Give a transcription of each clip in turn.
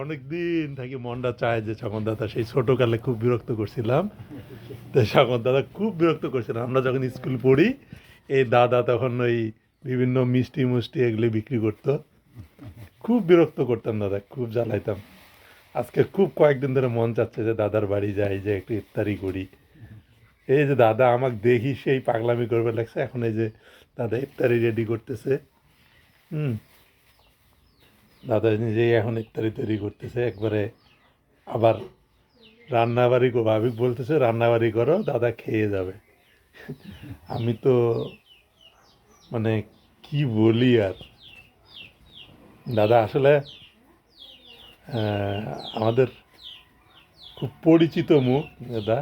অনেকদিন থাকি মনটা চায় যে সকন দাদা সেই ছোটকালে খুব বিরক্ত করছিলাম। তো সকন দাদা খুব বিরক্ত করছিলাম আমরা যখন স্কুল পড়ি, এই দাদা তখন ওই বিভিন্ন মিষ্টি মুষ্টি এগুলি বিক্রি করতো। খুব বিরক্ত করতাম দাদা, খুব জ্বালাইতাম। আজকে খুব কয়েকদিন ধরে মন চাচ্ছে যে দাদার বাড়ি যাই, যে একটু ইফতারি করি। এই যে দাদা আমাকে দেখি সেই পাগলামি করবে লাগছে। এখন এই যে দাদা ইফতারি রেডি করতেছে। হুম। দাদা নিজেই এখন ইত্যাদি তৈরি করতেছে একবারে আবার রান্নাবাড়ি করো ভাবি বলতেছে রান্নাবাড়ি করো দাদা খেয়ে যাবে। আমি তো মানে কি বলি আর? দাদা আসলে আমাদের খুব পরিচিত মুখ দাদা।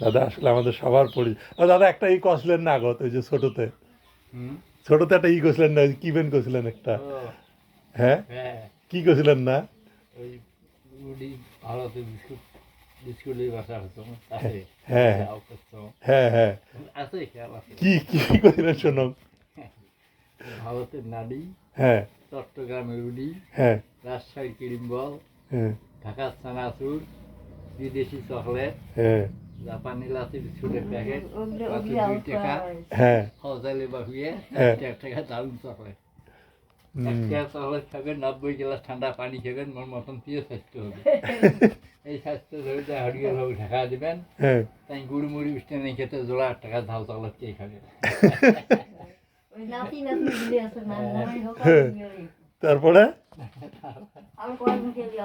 দাদা আসলে আমাদের সবার পরিচিত। দাদা একটা ই কষলেন না আগত ওই যে ছোটতে? ছোটতে একটা ই কষলেন না কি বেন কষলেন একটা। হ্যাঁ? হ্যাঁ। কি কষলেন না? ওই রুটি ভালোতে বিস্কুট হ্যাঁ, হ্যাঁ। আছে খেয়াল কি কি কষলেন শোনো ভারতের নাড়ি হ্যাঁ। চট্টগ্রামের রুডি হ্যাঁ। রাজশাহীর কিরিম্বল হ্যাঁ। ঢাকার চানাচুর বিদেশি চকলেট হ্যাঁ। জাপানি লাচি বিস্কুটের প্যাকেট টাকা হ্যাঁ। ফজাইলে বাহুয়ে হ্যাঁ। এক টাকা দারুণ চকলেট। একটা চকলেট খাবেন নব্বই গ্লাস ঠান্ডা পানি খাবেন মন মতন প্রিয় স্বাস্থ্য হবে। এই স্বাস্থ্য ধরে যা হরিয়ে হোক ঢাকা দেবেন। হ্যাঁ। তাই গুড়ি মুড়ি উঠতে নেই খেতে জোড়া আট টাকা ঝাল কে খাবে হোক হ্যাঁ। তারপরে? আর কয়েকদিন খেলে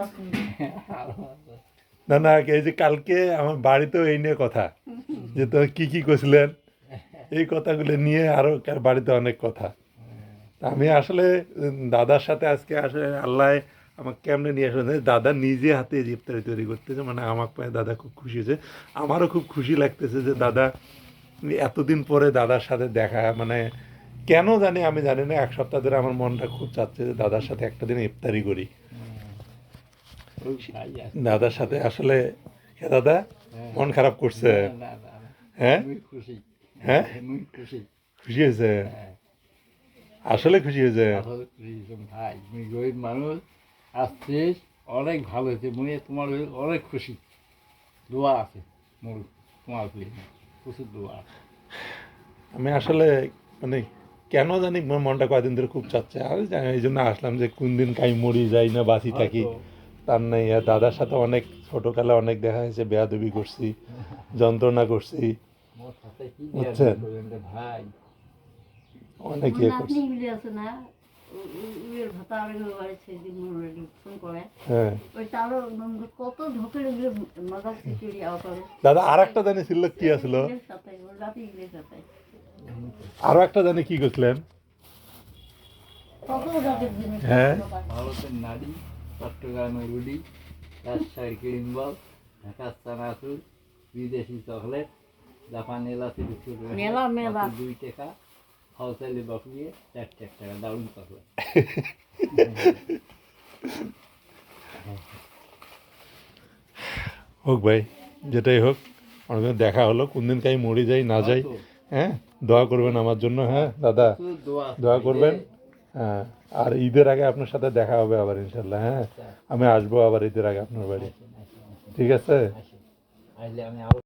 না না এই যে কালকে আমার বাড়িতেও এই নিয়ে কথা। যে তো কি কি করছিলেন? এই কথাগুলো নিয়ে আরও কার বাড়িতে অনেক কথা। আমি আসলে দাদার সাথে আজকে আসলে আল্লাহ আমাকে কেমনে নিয়ে আসলে দাদা নিজে হাতে এই ইফতারি তৈরি করতেছে মানে আমার পায়ে দাদা খুব খুশি হয়েছে। আমারও খুব খুশি লাগতেছে যে দাদা এতদিন পরে দাদার সাথে দেখা মানে কেন জানি আমি জানি না এক সপ্তাহ ধরে আমার মনটা খুব চাচ্ছে যে দাদার সাথে একটা দিন ইফতারি করি। দাদার সাথে আসলে দাদা মন খারাপ করছে? হ্যাঁ? খুশি। হ্যাঁ? খুশি। খুশি হয়েছে? হ্যাঁ। আসলে খুশি হয়েছে। আসলে খুশি ভাই মুই গরিব মানুষ আসছিস অনেক ভালো হয়েছে মুই তোমার অনেক খুশি। দোয়া আছে মোর তোমার প্রচুর দোয়া আছে। আমি আসলে মানে কেন জানি মনটা কয়েকদিন ধরে খুব চাচ্ছে। আর জানি এই জন্য আসলাম যে কোন দিন কাই মরি যাই না বাঁচি থাকি। তার নেই আর দাদার সাথে অনেক ছোটকালে অনেক দেখা হয়েছে বেয়াদবি করছি যন্ত্রণা করছি। বুঝছেন? ভাই? অনেক ইয়ে করছি। হ্যাঁ। দাদা আর একটা জানি ছিল কি আসলো আরও একটা জানি কি করছিলেন? হ্যাঁ। ভারতের নারী চট্টগ্রামের রুডি রাজশাহীর কিরিম্বল ঢাকার চানাচুর বিদেশি চকলেট জাপান এলাচি বিস্কুট মেলা, মেলা। দুই টাকা। টাকা দারুণ হোক ভাই যেটাই হোক অনেকদিন দেখা হলো। কোন দিন কাই মরি যাই না যাই হ্যাঁ? দোয়া করবেন আমার জন্য হ্যাঁ দাদা? দোয়া করবেন? হ্যাঁ। আর ঈদের আগে আপনার সাথে দেখা হবে আবার ইনশাল্লাহ হ্যাঁ? আমি আসব আবার ঈদের আগে আপনার বাড়ি। ঠিক আছে?